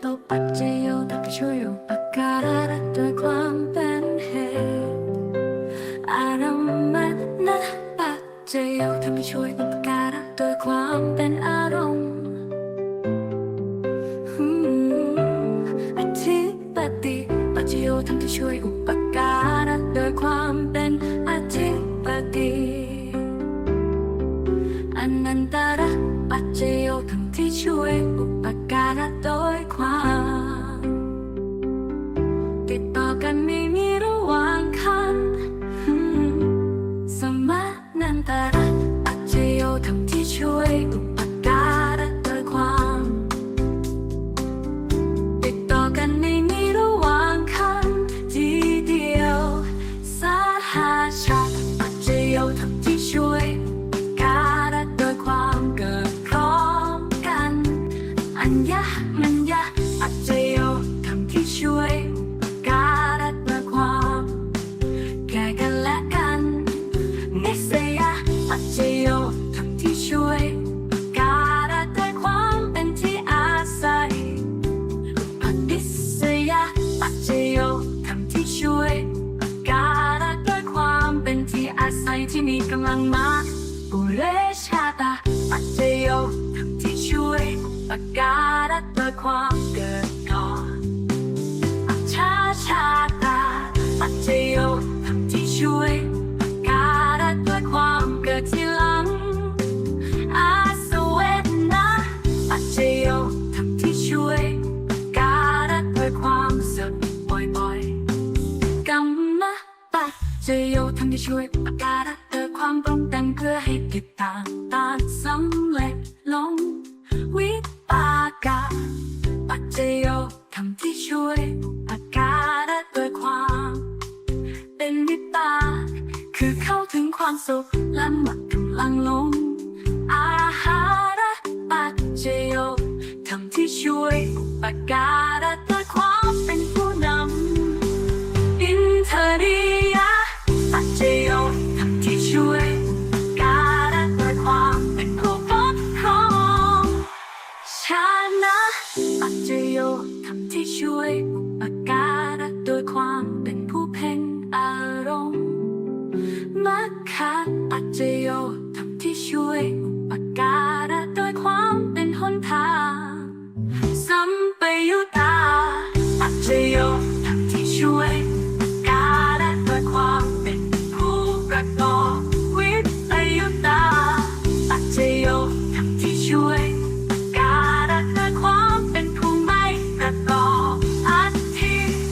โตปัจเจโยทำให้ช่วยอุปการะโดยความเป็นเหตุอารมณ์นะปัจเจโยทำให้ช่วยอุปการะโดยความเป็นอารมณ์อืมอธิปติปัจเจโยทำให้ช่วยอุปการะโดยความเป็น อุปการะโดยความ ติดต่อกันไม่มีระหว่างคันทีเดียว สาหาชาติปัจเจโยธรรมที่ช่วยอุปการะโดยความเกิดพร้อมกัน อัญญะมัญญะปัจเจโยธรรมที่ช่วยอุปการะโดยความ แก่กันและกันนิสยะปัจเจโยธำลังมาปุเรชาตาปัจเจโยทำที่ช่วยปะการะด้วยความเกิดก่อนอัจฉาชาตาปัจเจโยทำที่ช่วยปการะด้วยความเกิดที่หลังอาสเวทนะปัจเจโยทำที่ช่วยการะด้วยความสุขบ่อยๆกรรมะปัจเจโยทำที่ช่วยประการ ความปรุงแต่งเพื่อให้ติดตามตาสำเร็จลง วิปากาปัจเจโยทำที่ช่วยประการะด้วยความ เป็นวิปากคือเข้าถึงความสุขและหมดกำลังลง อาหาระปัจเจโยทำที่ช่วยอุปการด้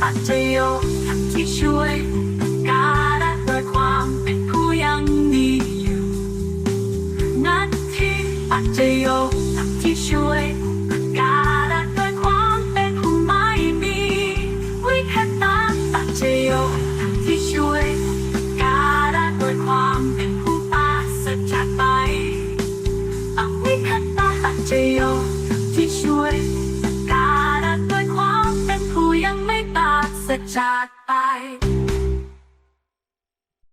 ปัจเจโยทำที่ช่วยการะโดยความเป็นผู้ยังมีอยู่นัดที่ปัจเจโย จากไป